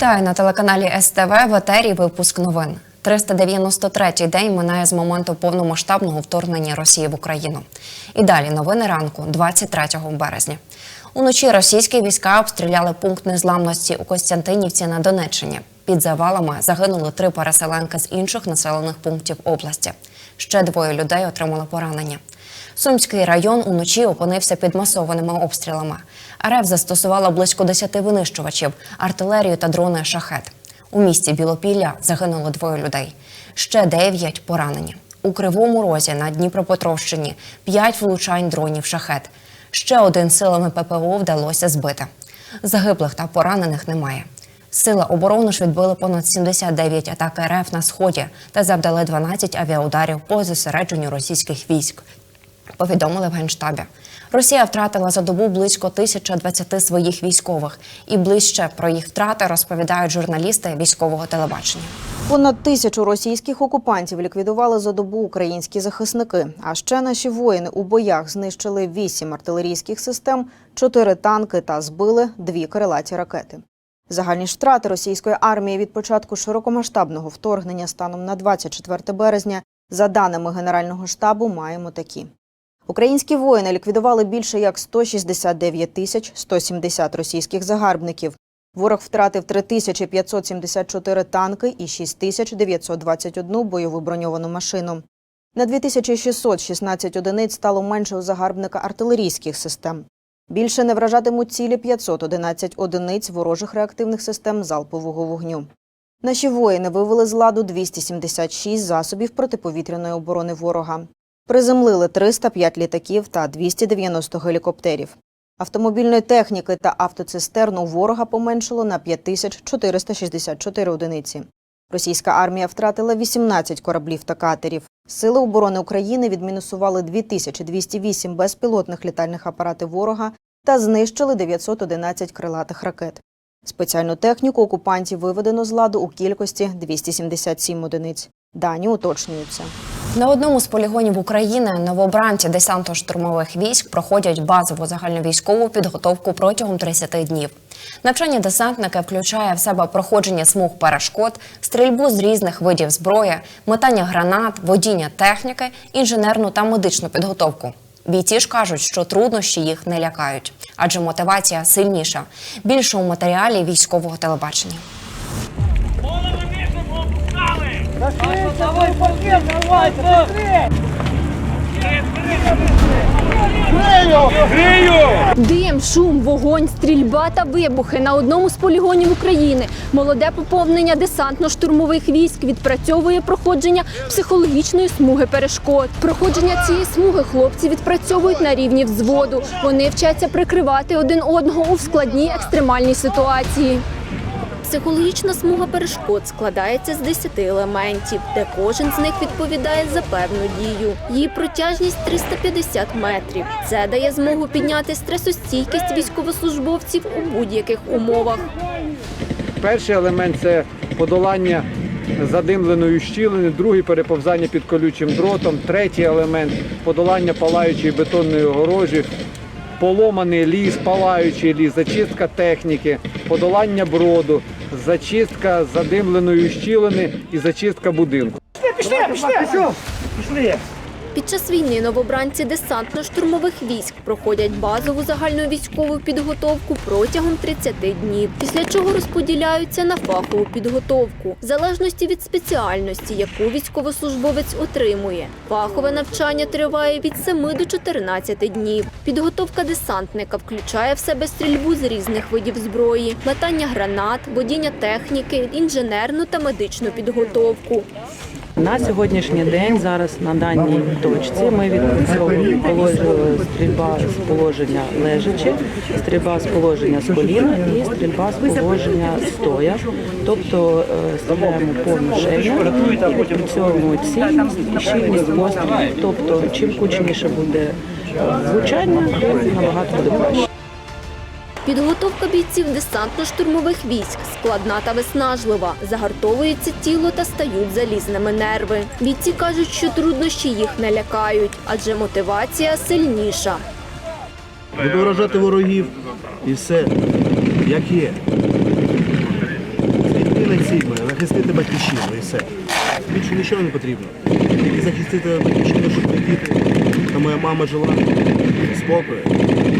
Вітаю на телеканалі СТВ в етері випуск новин. 393-й день минає з моменту повномасштабного вторгнення Росії в Україну. І далі новини ранку, 23 березня. Уночі російські війська обстріляли пункт незламності у Костянтинівці на Донеччині. Під завалами загинули три переселенки з інших населених пунктів області. Ще двоє людей отримали поранення. Сумський район уночі опинився під масованими обстрілами. РФ застосувала близько 10 винищувачів, артилерію та дрони шахет. У місті Білопілля загинуло двоє людей. Ще дев'ять поранені. У Кривому Розі на Дніпропетровщині п'ять влучань дронів шахет. Ще один силами ППО вдалося збити. Загиблих та поранених немає. Сили оборони ж відбили понад 79 атак РФ на сході та завдали 12 авіаударів по зосередженню російських військ. Повідомили в генштабі. Росія втратила за добу близько 1020 своїх військових, і ближче про їх втрати розповідають журналісти військового телебачення. Понад тисячу російських окупантів ліквідували за добу українські захисники. А ще наші воїни у боях знищили вісім артилерійських систем, чотири танки та збили дві крилаті ракети. Загальні втрати російської армії від початку широкомасштабного вторгнення станом на 24 березня, за даними Генерального штабу, маємо такі. Українські воїни ліквідували більше як 169 тисяч 170 російських загарбників. Ворог втратив 3574 танки і 6921 бойову броньовану машину. На 2616 одиниць стало менше у загарбника артилерійських систем. Більше не вражатимуть цілі 511 одиниць ворожих реактивних систем залпового вогню. Наші воїни вивели з ладу 276 засобів протиповітряної оборони ворога. Приземлили 305 літаків та 290 гелікоптерів. Автомобільної техніки та автоцистерн у ворога поменшило на 5464 одиниці. Російська армія втратила 18 кораблів та катерів. Сили оборони України відмінусували 2208 безпілотних літальних апаратів ворога та знищили 911 крилатих ракет. Спеціальну техніку окупантів виведено з ладу у кількості 277 одиниць. Дані уточнюються. На одному з полігонів України новобранці десантно-штурмових військ проходять базову загальновійськову підготовку протягом 30 днів. Навчання десантника включає в себе проходження смуг перешкод, стрільбу з різних видів зброї, метання гранат, водіння техніки, інженерну та медичну підготовку. Бійці ж кажуть, що труднощі їх не лякають, адже мотивація сильніша. Більше у матеріалі військового телебачення. Дим, шум, вогонь, стрільба та вибухи на одному з полігонів України. Молоде поповнення десантно-штурмових військ відпрацьовує проходження психологічної смуги перешкод. Проходження цієї смуги хлопці відпрацьовують на рівні взводу. Вони вчаться прикривати один одного у складній екстремальній ситуації. Психологічна смуга перешкод складається з 10 елементів, де кожен з них відповідає за певну дію. Її протяжність 350 метрів. Це дає змогу підняти стресостійкість військовослужбовців у будь-яких умовах. Перший елемент це подолання задимленої щілини, другий переповзання під колючим дротом, третій елемент подолання палаючої бетонної огорожі, поломаний ліс, палаючий ліс, зачистка техніки, подолання броду, зачистка задимленої щілини і зачистка будинку. Пішли, пішли! Пішли! Під час війни новобранці десантно-штурмових військ проходять базову загальновійськову підготовку протягом 30 днів, після чого розподіляються на фахову підготовку, в залежності від спеціальності, яку військовослужбовець отримує. Фахове навчання триває від 7 до 14 днів. Підготовка десантника включає в себе стрільбу з різних видів зброї, метання гранат, водіння техніки, інженерну та медичну підготовку. На сьогоднішній день зараз на даній точці ми відпрацьовуємо стрільба з положення лежачи, стрільба з положення з коліна і стрільба з положення стоя. Тобто е, стріляємо по мішені і відпрацьовуємо цільність і щільність пострілів. Тобто, чим кучніше буде е, влучання, набагато буде краще. Підготовка бійців десантно-штурмових військ складна та виснажлива. Загартовується тіло та стають залізними нерви. Бійці кажуть, що труднощі їх не лякають, адже мотивація сильніша. Буду вражати ворогів і все, як є. Єдина ціль захистити батьківщину і все. Більше нічого не потрібно. Тільки захистити батьківщину, щоб мої діти та моя мама жила спокою.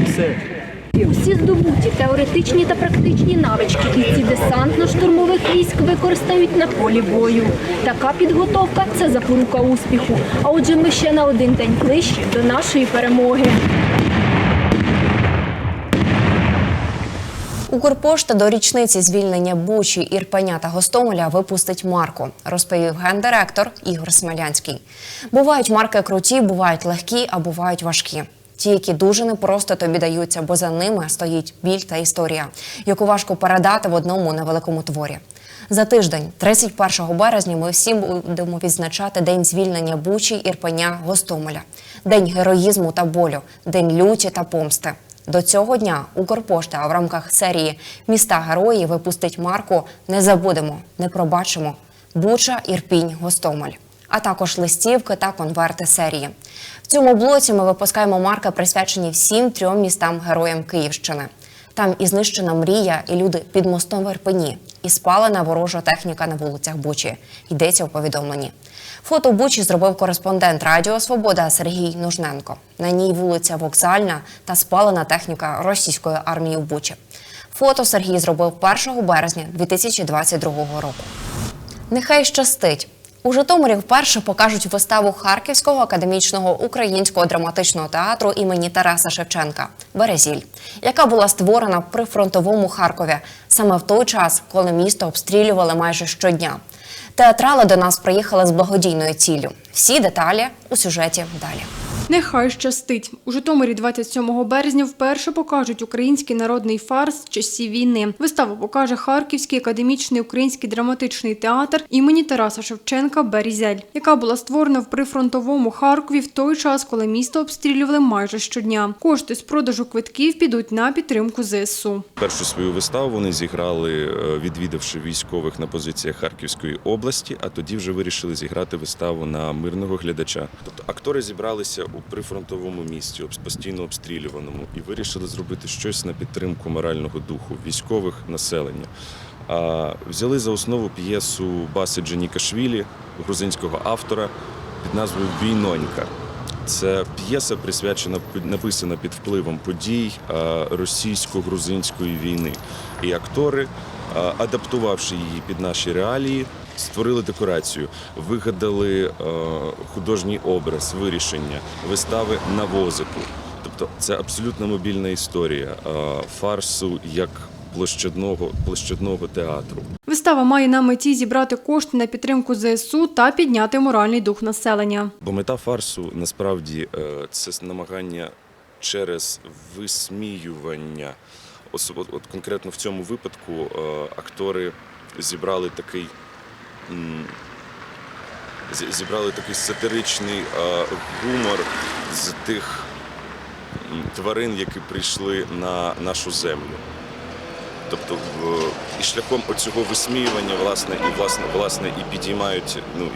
І все. Усі здобуті теоретичні та практичні навички бійці десантно-штурмових військ використають на полі бою. Така підготовка це запорука успіху. А отже, ми ще на один день ближче до нашої перемоги. Укрпошта до річниці звільнення Бучі, Ірпеня та Гостомеля випустить марку, розповів гендиректор Ігор Смелянський. Бувають марки круті, бувають легкі, а бувають важкі. Ті, які дуже непросто тобі даються, бо за ними стоїть біль та історія, яку важко передати в одному невеликому творі. За тиждень, 31 березня, ми всі будемо відзначати День звільнення Бучі, Ірпеня, Гостомеля, День героїзму та болю, День люті та помсти. До цього дня Укрпошта в рамках серії Міста герої випустить марку Не забудемо, не пробачимо Буча, Ірпінь, Гостомель, а також листівки та конверти серії. Цьому блоці ми випускаємо марки, присвячені всім трьом містам героям Київщини. Там і знищена мрія, і люди під мостом в Ірпені, і спалена ворожа техніка на вулицях Бучі. Йдеться у повідомленні. Фото Бучі зробив кореспондент Радіо Свобода Сергій Нужненко. На ній вулиця Вокзальна та спалена техніка російської армії в Бучі. Фото Сергій зробив 1 березня 2022 року. Нехай щастить. У Житомирі вперше покажуть виставу Харківського академічного українського драматичного театру імені Тараса Шевченка Березіль, яка була створена при фронтовому Харкові саме в той час, коли місто обстрілювали майже щодня. Театрали до нас приїхали з благодійною ціллю. Всі деталі у сюжеті далі. Нехай щастить. У Житомирі 27 березня вперше покажуть український народний фарс часів війни. Виставу покаже Харківський академічний український драматичний театр імені Тараса Шевченка Берізель, яка була створена в прифронтовому Харкові в той час, коли місто обстрілювали майже щодня. Кошти з продажу квитків підуть на підтримку ЗСУ. Першу свою виставу вони зіграли, е, відвідавши військових на позиціях Харківської області, а тоді вже вирішили зіграти виставу на мирного глядача. Тобто актори зібралися у прифронтовому місті, постійно обстрілюваному, і вирішили зробити щось на підтримку морального духу військових населення. Взяли за основу п'єсу Баси Джанікашвілі, грузинського автора, під назвою Війнонька. Це п'єса присвячена написана під впливом подій російсько-грузинської війни. І актори, адаптувавши її під наші реалії, створили декорацію, вигадали е, художній образ, вирішення, вистави на возику. Тобто це абсолютно мобільна історія е, фарсу як площадного, площадного театру. Вистава має на меті зібрати кошти на підтримку ЗСУ та підняти моральний дух населення. Бо мета фарсу насправді е, це намагання через висміювання. Ос- От, от конкретно в цьому випадку е, актори зібрали такий. Зібрали такий сатиричний гумор з тих тварин, які прийшли на нашу землю. Тобто і шляхом оцього висміювання, власне, і власне, власне, і підіймають, ну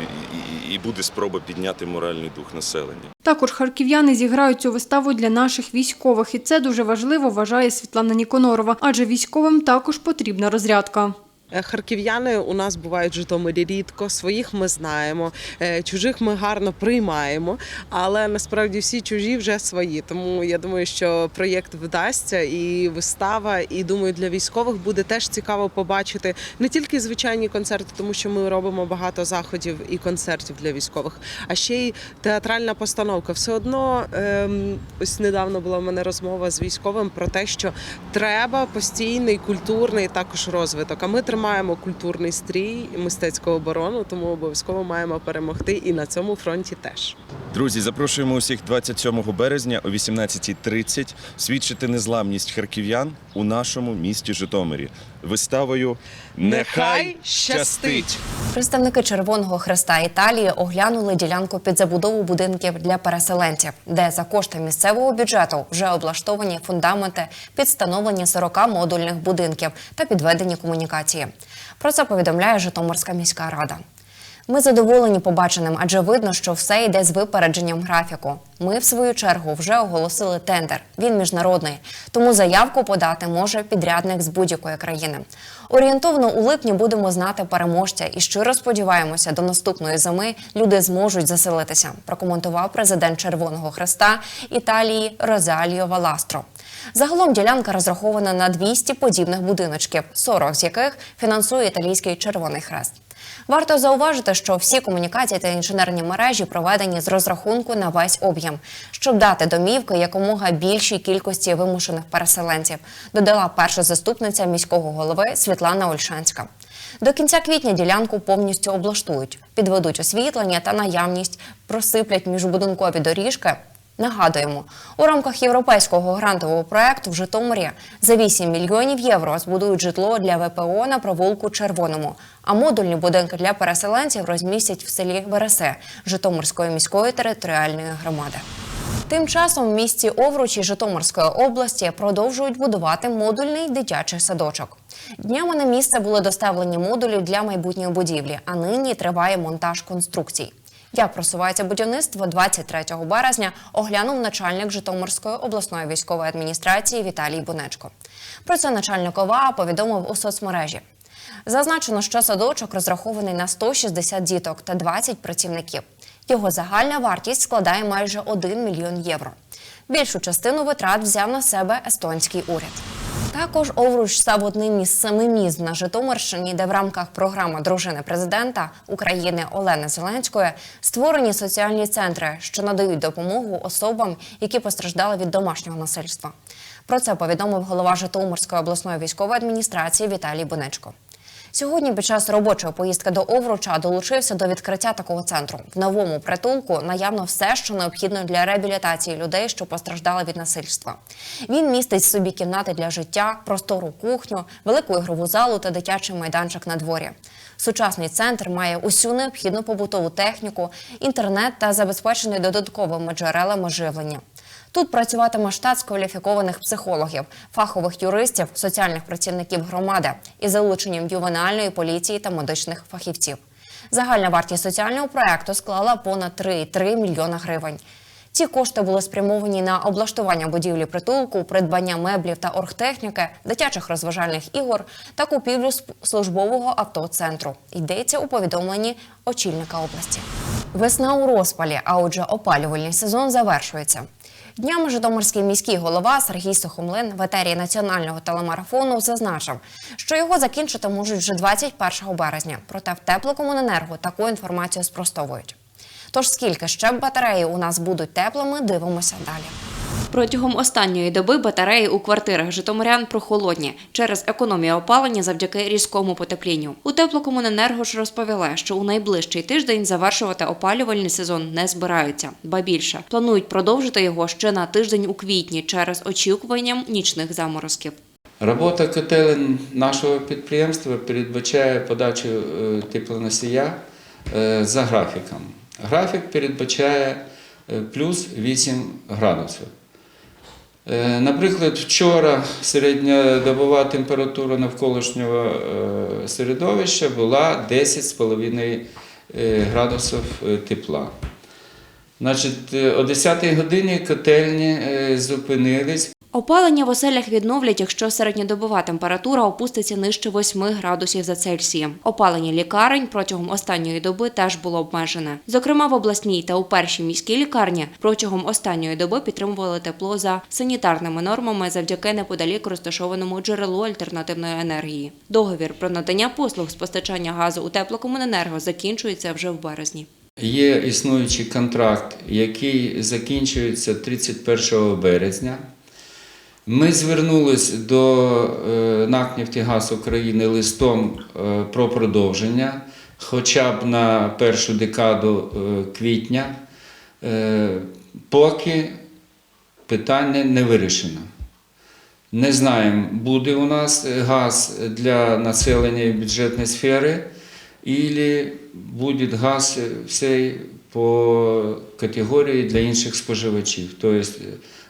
і, і буде спроба підняти моральний дух населення. Також харків'яни зіграють цю виставу для наших військових, і це дуже важливо, вважає Світлана Ніконорова, адже військовим також потрібна розрядка. Е, Харків'яни у нас бувають в Житомирі рідко, своїх ми знаємо, е, чужих ми гарно приймаємо, але насправді всі чужі вже свої. Тому я думаю, що проєкт вдасться і вистава, і думаю, для військових буде теж цікаво побачити не тільки звичайні концерти, тому що ми робимо багато заходів і концертів для військових, а ще й театральна постановка. Все одно ем, ось недавно була в мене розмова з військовим про те, що треба постійний культурний також розвиток. А ми тримаємо культурний стрій, мистецьку оборону, тому обов'язково маємо перемогти і на цьому фронті теж. Друзі, запрошуємо усіх 27 березня о 18.30 свідчити незламність харків'ян у нашому місті Житомирі. Виставою Нехай щастить! Представники Червоного Хреста Італії оглянули ділянку під забудову будинків для переселенців, де за кошти місцевого бюджету вже облаштовані фундаменти підстановлені 40 модульних будинків та підведені комунікації. Про це повідомляє Житомирська міська рада. Ми задоволені побаченим, адже видно, що все йде з випередженням графіку. Ми, в свою чергу, вже оголосили тендер. Він міжнародний, тому заявку подати може підрядник з будь-якої країни. Орієнтовно у липні будемо знати переможця і щиро сподіваємося, до наступної зими люди зможуть заселитися. Прокоментував президент Червоного Хреста Італії Розаліо Валастро. Загалом ділянка розрахована на 200 подібних будиночків, 40 з яких фінансує італійський Червоний Хрест. Варто зауважити, що всі комунікації та інженерні мережі проведені з розрахунку на весь об'єм, щоб дати домівки якомога більшій кількості вимушених переселенців, додала перша заступниця міського голови Світлана Ольшанська. До кінця квітня ділянку повністю облаштують, підведуть освітлення та наявність, просиплять міжбудинкові доріжки. Нагадуємо, у рамках європейського грантового проекту в Житомирі за 8 мільйонів євро збудують житло для ВПО на провулку Червоному, а модульні будинки для переселенців розмістять в селі Вересе Житомирської міської територіальної громади. Тим часом в місті Овручі Житомирської області продовжують будувати модульний дитячий садочок. Днями на місце були доставлені модулі для майбутньої будівлі, а нині триває монтаж конструкцій. Як просувається будівництво 23 березня, оглянув начальник Житомирської обласної військової адміністрації Віталій Бунечко. Про це начальник ОВА повідомив у соцмережі. Зазначено, що садочок розрахований на 160 діток та 20 працівників. Його загальна вартість складає майже 1 мільйон євро. Більшу частину витрат взяв на себе естонський уряд. Також Овруч став одним із семи міст на Житомирщині, де в рамках програми дружини президента України Олени Зеленської створені соціальні центри, що надають допомогу особам, які постраждали від домашнього насильства. Про це повідомив голова Житомирської обласної військової адміністрації Віталій Бунечко. Сьогодні під час робочої поїздки до Овруча долучився до відкриття такого центру. В новому притулку наявно все, що необхідно для реабілітації людей, що постраждали від насильства. Він містить собі кімнати для життя, простору кухню, велику ігрову залу та дитячий майданчик на дворі. Сучасний центр має усю необхідну побутову техніку, інтернет та забезпечений додатковими джерелами живлення. Тут працюватиме штат з кваліфікованих психологів, фахових юристів, соціальних працівників громади із залученням ювенальної поліції та медичних фахівців. Загальна вартість соціального проекту склала понад 3,3 мільйона гривень. Ці кошти були спрямовані на облаштування будівлі притулку, придбання меблів та оргтехніки, дитячих розважальних ігор та купівлю службового автоцентру. Йдеться у повідомленні очільника області. Весна у розпалі, а отже, опалювальний сезон завершується. Днями Житомирський міський голова Сергій Сухомлин в етері національного телемарафону зазначив, що його закінчити можуть вже 21 березня. Проте в теплокомуненерго таку інформацію спростовують. Тож скільки ще батареї у нас будуть теплими, дивимося далі. Протягом останньої доби батареї у квартирах житомирян прохолодні через економію опалення завдяки різкому потеплінню. У теплокомуненерго ж розповіли, що у найближчий тиждень завершувати опалювальний сезон не збираються, ба більше планують продовжити його ще на тиждень у квітні через очікуванням нічних заморозків. Робота котелень нашого підприємства передбачає подачу е, теплоносія е, за графіком. Графік передбачає плюс 8 градусів. Е, Наприклад, вчора середньодобова температура навколишнього е, середовища була 10,5 е, градусів е, тепла. Значить, е, о 10 годині котельні е, зупинились. Опалення в оселях відновлять, якщо середньодобова температура опуститься нижче 8 градусів за Цельсієм. Опалення лікарень протягом останньої доби теж було обмежене. Зокрема, в обласній та у першій міській лікарні протягом останньої доби підтримували тепло за санітарними нормами завдяки неподалік розташованому джерелу альтернативної енергії. Договір про надання послуг з постачання газу у теплокомуненерго закінчується вже в березні. Є існуючий контракт, який закінчується 31 березня. Ми звернулись до е, НАК «Нефтегаз України листом е, про продовження, хоча б на першу декаду е, квітня, поки питання не вирішено. Не знаємо, буде у нас газ для населення і бюджетної сфери, або буде газ всей по категорії для інших споживачів. Тобто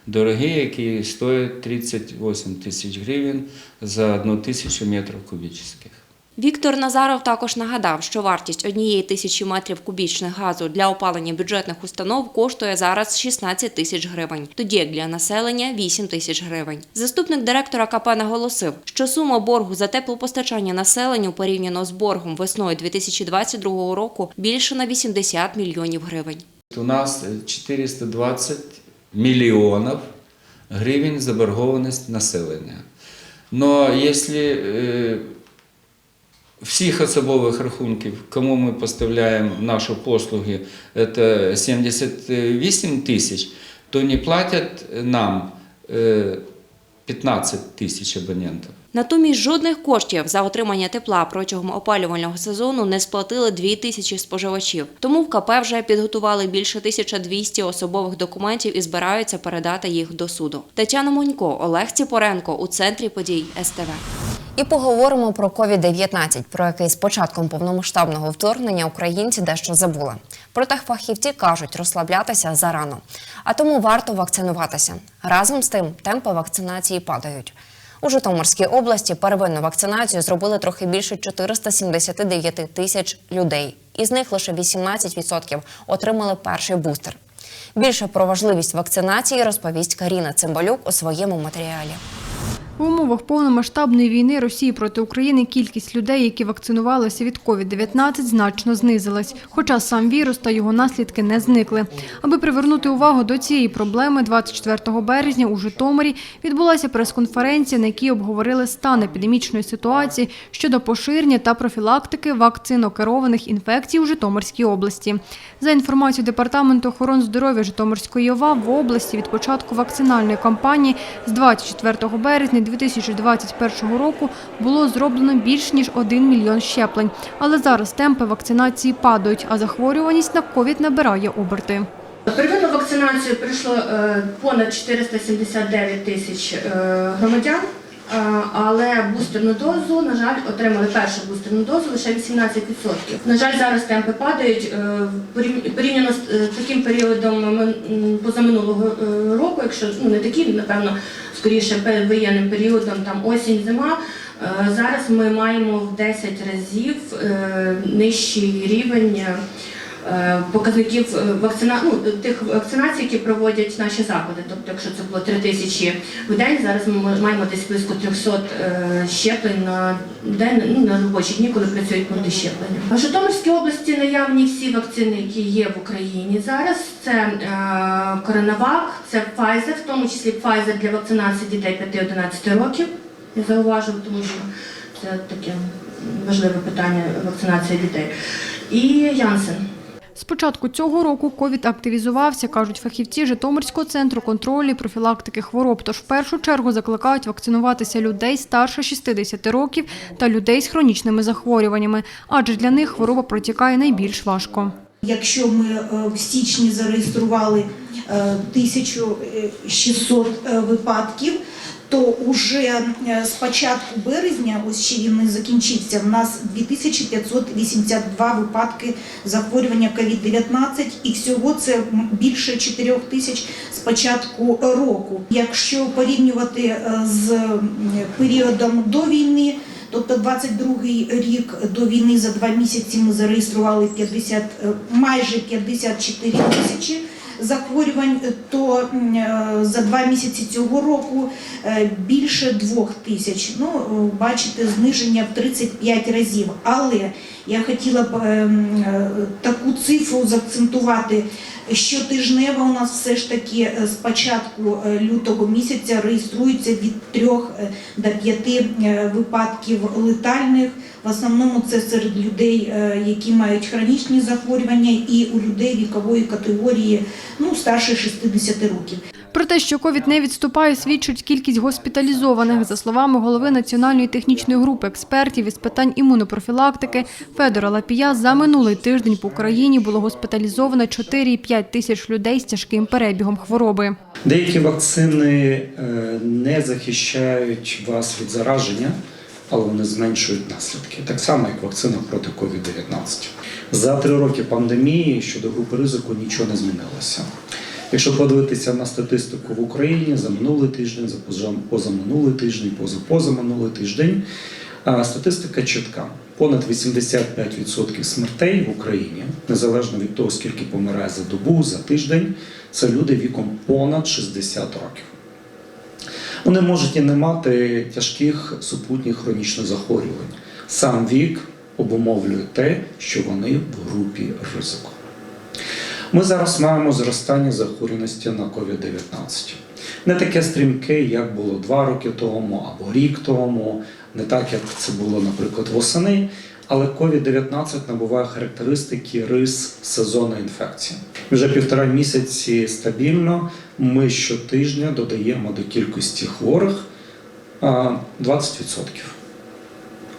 дорогі, які стоять 38 тисяч гривень за одну тисячу метрів кубічних. Віктор Назаров також нагадав, що вартість однієї тисячі метрів кубічних газу для опалення бюджетних установ коштує зараз 16 тисяч гривень, тоді як для населення 8 тисяч гривень. Заступник директора КП наголосив, що сума боргу за теплопостачання населенню порівняно з боргом весною 2022 року більше на 80 мільйонів гривень. У нас 420 миллионов гривен заборгованность населення. Но якщо е, всіх особових рахунків, кому ми поставляємо наші послуги, це 78 тисяч, то не платять нам е, 15 тисяч абонентів. Натомість жодних коштів за отримання тепла протягом опалювального сезону не сплатили 2 тисячі споживачів. Тому в КП вже підготували більше 1200 особових документів і збираються передати їх до суду. Тетяна Монько, Олег Ціпоренко у центрі подій СТВ. І поговоримо про COVID-19, про який з початком повномасштабного вторгнення українці дещо забули. Проте фахівці кажуть, розслаблятися зарано. А тому варто вакцинуватися. Разом з тим, темпи вакцинації падають. У Житомирській області первинну вакцинацію зробили трохи більше 479 тисяч людей. Із них лише 18% отримали перший бустер. Більше про важливість вакцинації розповість Каріна Цимбалюк у своєму матеріалі. В умовах повномасштабної війни Росії проти України кількість людей, які вакцинувалися від COVID-19, значно знизилась. Хоча сам вірус та його наслідки не зникли. Аби привернути увагу до цієї проблеми, 24 березня у Житомирі відбулася прес-конференція, на якій обговорили стан епідемічної ситуації щодо поширення та профілактики вакцинокерованих інфекцій у Житомирській області. За інформацією Департаменту охорони здоров'я Житомирської ОВА, в області від початку вакцинальної кампанії з 24 березня 2021 року було зроблено більш ніж 1 мільйон щеплень. Але зараз темпи вакцинації падають, а захворюваність на ковід набирає оберти. Первинну вакцинацію прийшло е, понад 479 тисяч е, громадян, але бустерну дозу, на жаль, отримали першу бустерну дозу лише 18%. На жаль, зараз темпи падають е, порів- порівняно з е, таким періодом позаминулого е, року, якщо ну не таким, напевно, скоріше воєнним періодом, там осінь, зима. е, Зараз ми маємо в 10 разів е, нижчий рівень. Е, показників е, вакцина... ну, тих вакцинацій, які проводять наші заклади. Тобто, якщо це було 3 тисячі в день, зараз ми маємо десь близько 300 е, щеплень на день, ну, на робочі дні, коли працюють пункти щеплення. В Житомирській області наявні всі вакцини, які є в Україні зараз. Це Коронавак, це Pfizer, в тому числі Pfizer для вакцинації дітей 5-11 років. Я зауважив, тому що це таке важливе питання вакцинації дітей. І Янсен. З початку цього року ковід активізувався, кажуть фахівці Житомирського центру контролю і профілактики хвороб. Тож в першу чергу закликають вакцинуватися людей старше 60 років та людей з хронічними захворюваннями, адже для них хвороба протікає найбільш важко. Якщо ми е, в січні зареєстрували е, 1600 е, випадків, то уже е, з початку березня, ось ще він не закінчився, в нас 2582 випадки захворювання COVID-19 і всього це більше 4 тисяч з початку року. Якщо порівнювати е, з періодом до війни, Тобто 22-й рік до війни за два місяці ми зареєстрували 50, е, майже 54 тисячі захворювань, то е, за два місяці цього року е, більше двох тисяч. Ну, е, бачите, зниження в 35 разів. Але я хотіла б е, м, е, таку цифру заакцентувати. Щотижнево у нас все ж таки е, з початку е, лютого місяця реєструється від 3 до 5 е, випадків летальних. В основному це серед людей, е, які мають хронічні захворювання, і у людей вікової категорії ну, старше 60 років. Про те, що ковід не відступає, свідчить кількість госпіталізованих. За словами голови Національної технічної групи експертів із питань імунопрофілактики Федора Лапія, за минулий тиждень по Україні було госпіталізовано 4,5 тисяч людей з тяжким перебігом хвороби. Деякі вакцини е, не захищають вас від зараження, але вони зменшують наслідки. Так само, як вакцина проти COVID-19. За три роки пандемії щодо групи ризику нічого не змінилося. Якщо подивитися на статистику в Україні за минулий тиждень, за позаминулий тиждень, поза позаминулий тиждень, Статистика чітка. Понад 85% смертей в Україні, незалежно від того, скільки помирає за добу, за тиждень, це люди віком понад 60 років. Вони можуть і не мати тяжких супутніх хронічних захворювань. Сам вік обумовлює те, що вони в групі ризику. Ми зараз маємо зростання захворюваності на COVID-19. Не таке стрімке, як було два роки тому або рік тому, не так, як це було, наприклад, восени. Але COVID-19 набуває характеристики рис сезонної інфекції. Вже півтора місяці стабільно ми щотижня додаємо до кількості хворих 20%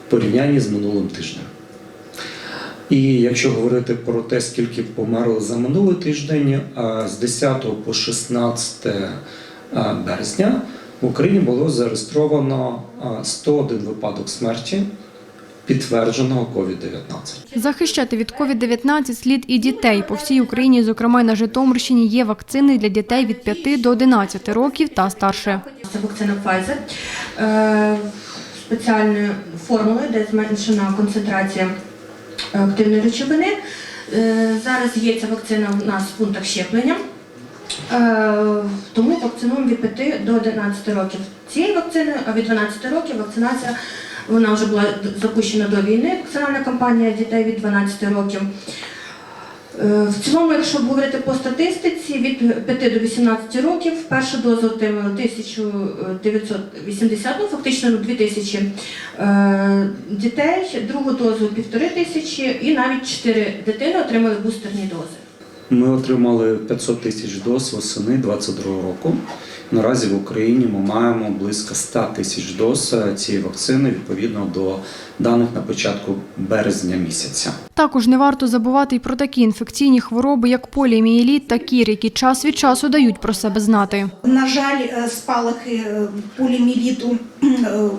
в порівнянні з минулим тижнем. І якщо говорити про те, скільки померли за минулий тиждень, а, з 10 по 16 березня в Україні було зареєстровано а, 101 випадок смерті, підтвердженого COVID-19. Захищати від COVID-19 слід і дітей. По всій Україні, зокрема на Житомирщині, є вакцини для дітей від 5 до 11 років та старше. Це вакцина Pfizer е, спеціальною формулою, де зменшена концентрація активної речовини. Е, Зараз є ця вакцина у нас в пунктах щеплення. Е, Тому вакцинуємо від 5 до 11 років цієї вакцини, а від 12 років вакцинація вона вже була запущена до війни, вакцинальна кампанія дітей від 12 років. Е, В цілому, якщо говорити по статистиці, від 5 до 18 років першу дозу отримали 1980, ну фактично ну, 2000 е, дітей, другу дозу півтори тисячі і навіть 4 дитини отримали бустерні дози. Ми отримали 500 тисяч доз восени 2022 року. Наразі в Україні ми маємо близько 100 тисяч доз цієї вакцини відповідно до даних на початку березня місяця. Також не варто забувати й про такі інфекційні хвороби, як поліомієліт та кір, які час від часу дають про себе знати. На жаль, е, спалахи е, поліміліту е,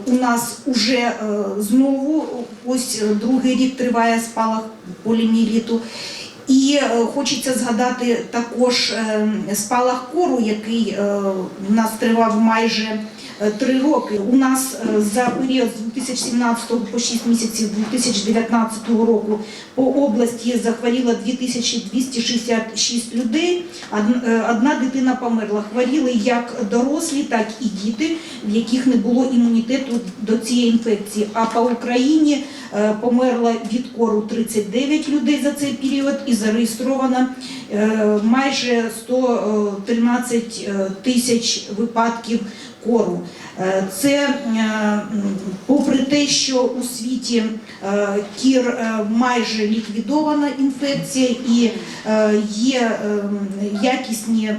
у нас уже е, знову, ось е, другий рік триває спалах поліміліту. І е, хочеться згадати також е, спалах кору, який в у нас тривав майже е, три роки. У нас е, за період з 2017 по 6 місяців 2019 року по області захворіло 2266 людей. Е, Одна дитина померла. Хворіли як дорослі, так і діти, в яких не було імунітету до цієї інфекції. А по Україні е, померло від кору 39 людей за цей період і зареєстровано е, майже 113 е, тисяч випадків кору. Е, Це е, попри те, що у світі е, кір майже ліквідована інфекція і є е, якісні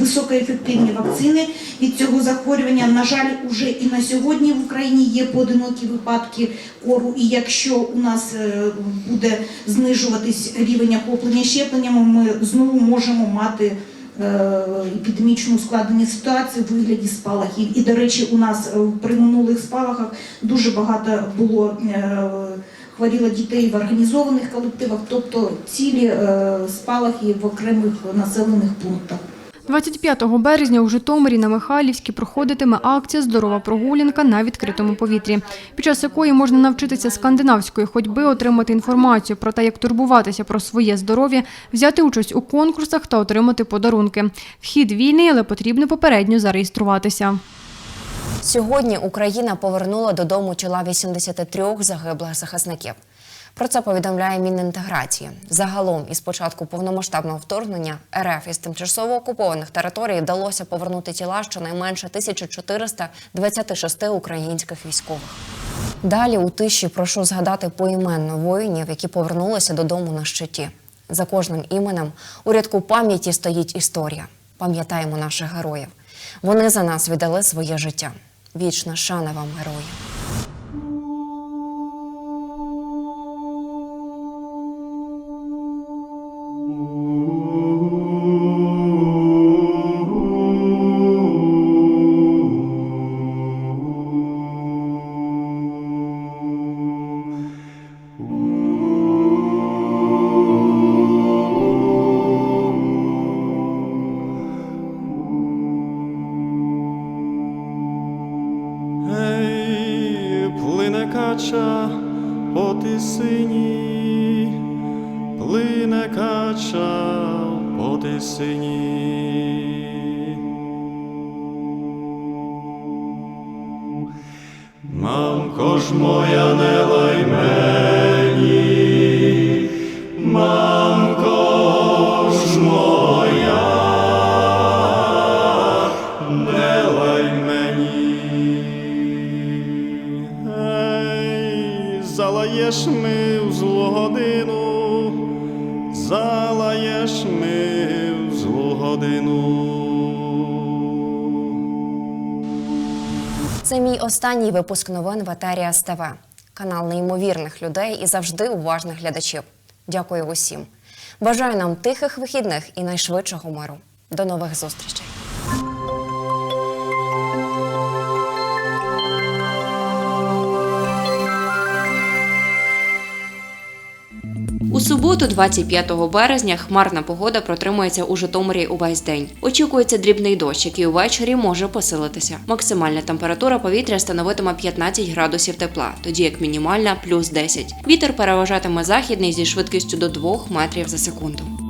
високоефективні вакцини від цього захворювання. На жаль, уже і на сьогодні в Україні є поодинокі випадки кору. І якщо у нас буде знижуватись рівень охоплення щепленнями, ми знову можемо мати е, складенні ситуації в вигляді спалахів. І, до речі, у нас е, при минулих спалахах дуже багато було е, хворіло дітей в організованих колективах, тобто цілі спалахи в окремих населених пунктах. 25 березня у Житомирі на Михайлівській проходитиме акція Здорова прогулянка на відкритому повітрі, під час якої можна навчитися скандинавської ходьби, отримати інформацію про те, як турбуватися про своє здоров'я, взяти участь у конкурсах та отримати подарунки. Вхід вільний, але потрібно попередньо зареєструватися. Сьогодні Україна повернула додому тіла 83 загиблих захисників. Про це повідомляє Мінінтеграції. Загалом, із початку повномасштабного вторгнення РФ із тимчасово окупованих територій вдалося повернути тіла щонайменше 1426 українських військових. Далі у тиші прошу згадати поіменно воїнів, які повернулися додому на щиті. За кожним іменем у рядку пам'яті стоїть історія. Пам'ятаємо наших героїв. Вони за нас віддали своє життя. Вічна шана вам, герої! Мамко моя, не останній випуск новин в етері СТВ. Канал неймовірних людей і завжди уважних глядачів. Дякую усім. Бажаю нам тихих вихідних і найшвидшого миру. До нових зустрічей. Суботу, 25 березня, хмарна погода протримується у Житомирі увесь день. Очікується дрібний дощ, який увечері може посилитися. Максимальна температура повітря становитиме 15 градусів тепла, тоді як мінімальна плюс 10. Вітер переважатиме західний зі швидкістю до 2 метрів за секунду.